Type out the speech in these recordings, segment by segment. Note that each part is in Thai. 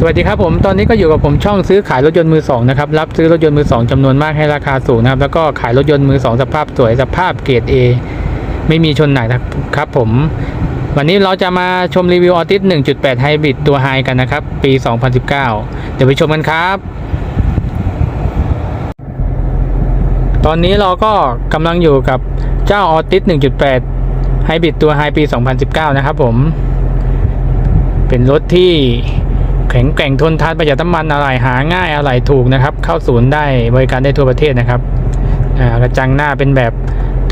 สวัสดีครับผมตอนนี้ก็อยู่กับผมช่องซื้อขายรถยนต์มือสองนะครับรับซื้อรถยนต์มือสองจำนวนมากให้ราคาสูงนะครับแล้วก็ขายรถยนต์มือสองสภาพสวยสภาพเกรด A ไม่มีชนไหนนะครับผม วันนี้เราจะมาชมรีวิวออติส1.8 Hybrid ตัวไฮกันนะครับ ปี 2019 เดี๋ยวไปชมกันครับ ตอนนี้เราก็กำลังอยู่กับเจ้าออติส1.8 Hybrid ตัวไฮปี 2019 นะครับผม เป็นรถที่ แข็งแกร่งทนทานประหยัดน้ำมันอะไรหาง่ายอะไรถูกนะครับ เข้าศูนย์ได้บริการได้ทั่วประเทศนะครับกระจังหน้าเป็นแบบ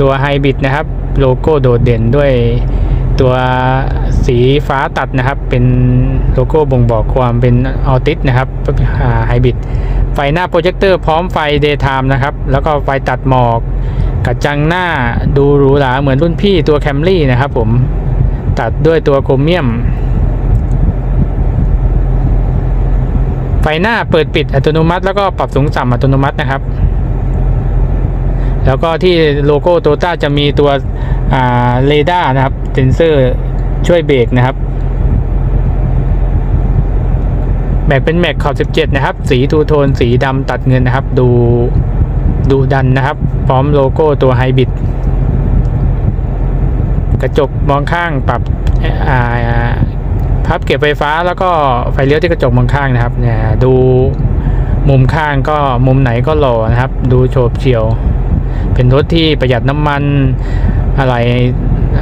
ตัวไฮบริดนะครับ โลโก้โดดเด่นด้วยตัวสีฟ้าตัดนะครับ เป็นโลโก้บ่งบอกความเป็นออติสนะครับไฮบริดไฟหน้าโปรเจคเตอร์พร้อมไฟเดย์ไทม์นะครับ แล้วก็ไฟตัดหมอก กระจังหน้าดูหรูหราเหมือนรุ่นพี่ตัวแคมรี่นะครับผมตัดด้วยตัวโครเมียม ฟหน้าเปิดปิดอัตโนมัติ แล้วก็ปรับสูงต่ำอัตโนมัตินะครับ แล้วก็ที่โลโก้โตต้าจะมีตัวเรดาร์นะครับเซนเซอร์ช่วยเบรกนะครับแม็กเป็นแม็กขอบ 17 นะครับ สีทูโทน สีดำตัดเงินนะครับ ดูดูดันนะครับ พร้อมโลโก้ตัวไฮบริดกระจกมองข้างปรับอ่า พับเก็บไฟฟ้าแล้วก็ไฟเลี้ยวที่กระจกมองข้างนะครับเนี่ยดูมุมข้างก็มุมไหนก็หล่อนะครับ ดูโฉบเฉี่ยว เป็นรถที่ประหยัดน้ำมันอะไร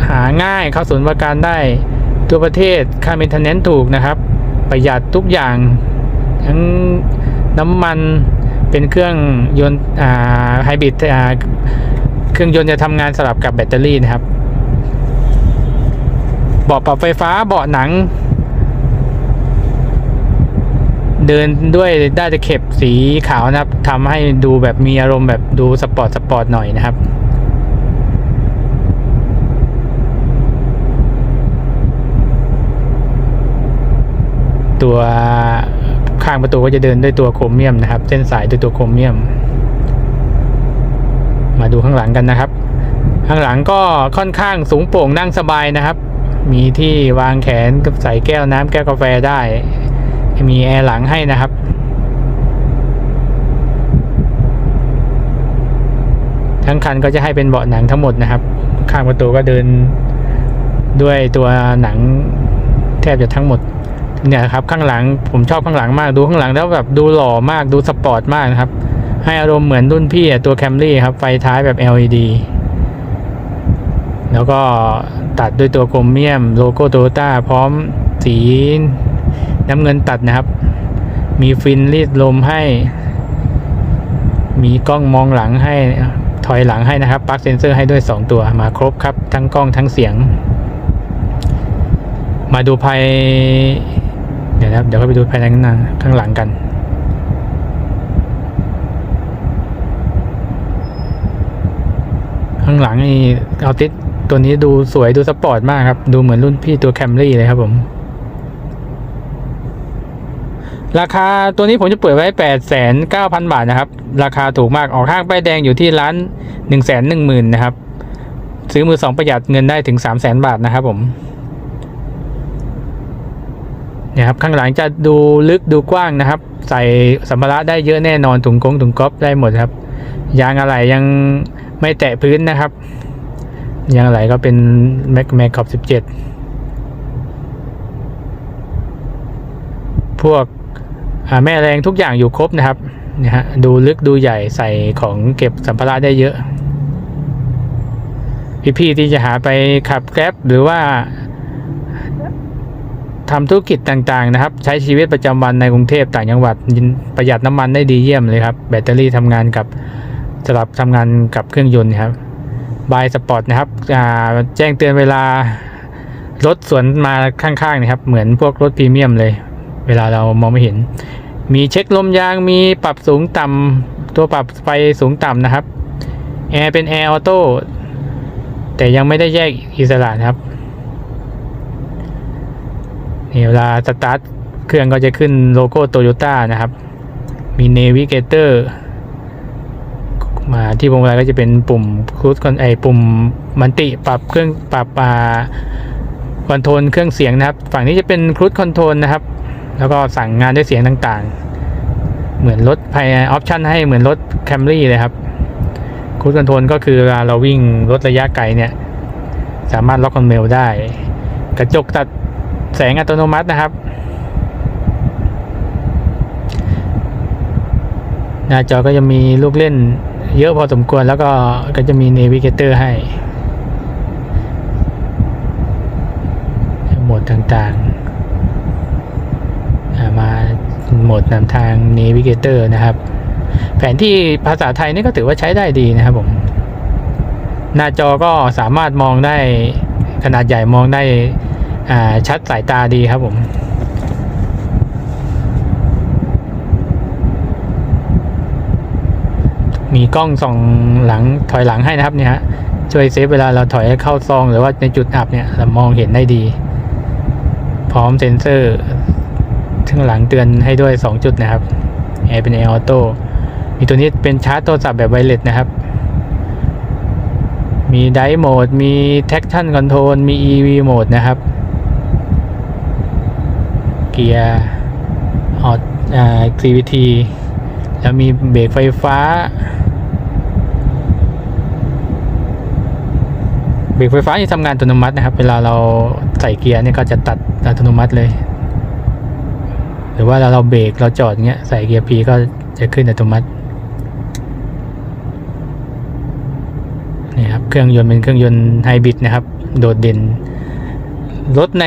หาง่ายเข้าศูนย์บริการได้ทั่วประเทศค่าเมนเทนเนนถูกนะครับ ประหยัดทุกอย่าง ทั้งน้ำมันเป็นเครื่องยนต์อ่าไฮบริดอ่าเครื่องยนต์จะทำงานสลับกับแบตเตอรี่นะครับเบาะปรับไฟฟ้าเบาะหนัง เดินด้วยได้ตะเข็บสีขาวนะครับทำให้ดูแบบมีอารมณ์แบบดูสปอร์ตสปอร์ตหน่อยนะครับตัวข้างประตูก็จะเดินด้วยตัวโครเมียมนะครับ เส้นสายด้วยตัวโครเมียม มาดูข้างหลังกันนะครับ ข้างหลังก็ค่อนข้างสูงโปร่งนั่งสบายนะครับ มีที่วางแขนกับใส่แก้วน้ำแก้วกาแฟได้ มีแอร์หลังให้นะครับ ทั้งคันก็จะให้เป็นเบาะหนังทั้งหมดนะครับ ข้างประตูก็เดินด้วยตัวหนังแทบจะทั้งหมดเนี่ยครับข้างหลังผมชอบข้างหลังมากดูข้างหลังแล้วแบบดูหล่อมากดูสปอร์ตมากนะครับ ให้อารมณ์เหมือนรุ่นพี่อะตัวแคมรี่ครับไฟท้ายแบบ LED แล้วก็ตัดด้วยตัวโครเมียมโลโก้โตโยต้าพร้อมสี น้ำเงินตัดนะครับ มีฟินรีดลมให้ มีกล้องมองหลังให้ถอยหลังให้นะครับปลั๊กเซนเซอร์ให้ด้วย 2 ตัวมาครบครับ ทั้งกล้องทั้งเสียง มาดูภายเดี๋ยวนะครับเดี๋ยวเราไปดูภายในข้างหน้าข้างหลังกันข้างหลังนี่เอาติดตัวนี้ดูสวยดูสปอร์ตมากครับ ดูเหมือนรุ่นพี่ตัวแคมรี่เลยครับผม ราคาตัวนี้ผมจะเปิดไว้แปดแสนเก้าพันบาทนะครับ ราคาถูกมากออกห้างป้ายแดงอยู่ที่ร้านหนึ่งแสนะครับ ซื้อมือสองประหยัดเงินได้ถึงสามแสนบาทนะครับผมเนี่ยครับข้างหลังจะดูลึกดูกว้างนะครับ ใส่สัมภาระได้เยอะแน่นอนถุงกงถุงก๊อฟได้หมดครับ ยางอะไรยังไม่แตะพื้นนะครับ ยางอะไรก็เป็นแม็กแม็กขอบสิบเจ็ดพวก แม่แรงทุกอย่างอยู่ครบนะครับนี่ยฮะดูลึกดูใหญ่ใส่ของเก็บสัมภาระได้เยอะ พี่ๆที่จะหาไปขับแกร็บหรือว่าทำธุรกิจต่างๆนะครับ ใช้ชีวิตประจำวันในกรุงเทพต่างจังหวัดประหยัดน้ำมันได้ดีเยี่ยมเลยครับ แบตเตอรี่ทำงานกับสลับทำงานกับเครื่องยนต์ครับบายสปอร์ตนะครับอ่าแจ้งเตือนเวลารถสวนมาข้างๆนะครับ เหมือนพวกรถพรีเมียมเลย เวลาเรามองไม่เห็น มีเช็คลมยางมีปรับสูงต่ำตัวปรับไฟสูงต่ำนะครับแอร์เป็นแอร์ออโต้แต่ยังไม่ได้แยกอิสระนะครับนี่เวลาสตาร์ทเครื่องก็จะขึ้นโลโก้โตโยต้านะครับ มีเนวิเกเตอร์มาที่วงเวลาก็จะเป็นปุ่มครูดคอนไอปุ่มมันติปรับเครื่องปรับอ่าคอนโทรลเครื่องเสียงนะครับ ฝั่งนี้จะเป็นครูดคอนโทรลนะครับ แล้วก็สั่งงานด้วยเสียงต่างๆ เหมือนรถภายในออปชันให้เหมือนรถแคมรี่เลยครับคูดคอนโทรลก็คือเวลาเราวิ่งรถระยะไกลเนี่ย สามารถล็อกคอนเมลได้ กระจกตัดแสงอัตโนมัตินะครับ หน้าจอก็จะมีลูกเล่นเยอะพอสมควรแล้วก็ก็จะมีเนวิเกเตอร์ให้ โหมดต่างๆอ่ามา โหมดนำทาง Navigator นะครับ แผนที่ภาษาไทยนี่ก็ถือว่าใช้ได้ดีนะครับผม หน้าจอก็สามารถมองได้ขนาดใหญ่มองได้ชัดสายตาดีครับผมมีกล้องส่องหลังถอยหลังให้นะครับเนี่ยฮะช่วยเซฟเวลาเราถอยเข้าซอง หรือว่าในจุดอับเนี่ยเรามองเห็นได้ดี พร้อมเซ็นเซอร์ ข้างหลังเตือนให้ด้วย 2 จุดนะครับแอร์เป็นแอร์ออโต้มีตัวนี้เป็นชาร์จโทรศัพท์แบบไวเลสนะครับ มีไดโหมด มี traction control มี EV โหมดนะครับ เกียร์ออดอ่า CVT แล้วมีเบรกไฟฟ้า เบรกไฟฟ้าที่ทำงานอัตโนมัตินะครับ เวลาเราใส่เกียร์เนี่ยก็จะตัดอัตโนมัติเลย หรือว่าเราเราเบรกเราจอดเงี้ยใส่เกียร์ P ก็จะขึ้นอัตโนมัตินี่ครับเครื่องยนต์เป็นเครื่องยนต์ไฮบริดนะครับ โดดเด่น รถใน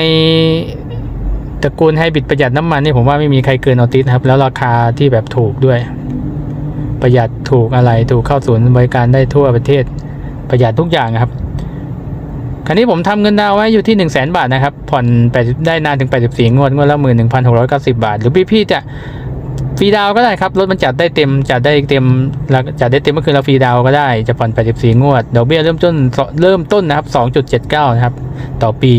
ตระกูลไฮบริดประหยัดน้ำมันนี่ผมว่าไม่มีใครเกินออติสครับ แล้วราคาที่แบบถูกด้วย ประหยัดถูกอะไรถูกเข้าศูนย์บริการได้ทั่วประเทศ ประหยัดทุกอย่างครับ คราวนี้ผมทำเงินดาวไว้อยู่ที่ 1 0 0 0 0แบาทนะครับ ผ่อนได้นานถึง 84 งวด งวดละ11,690บาท หรือพี่ๆจะฟรีดาวก็ได้ครับ รถมันจัดได้เต็ม จัดได้เต็มจัดได้เต็มก็คือเราฟรีดาวก็ได้ จะผ่อน 84 งวด ดอกเบี้ยเริ่มต้นเริ่มต้นนะครับ 2.79 นะครับ ต่อปี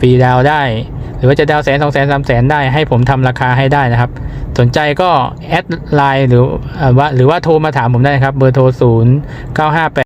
ฟรีดาวได้ หรือว่าจะดาวแสนสองแสนสามแสนได้ ให้ผมทำราคาให้ได้นะครับ สนใจก็แอดไลน์หรือเอ่อว่าหรือว่าโทรมาถามผมได้นะครับ เบอร์โทร 0 9 5 8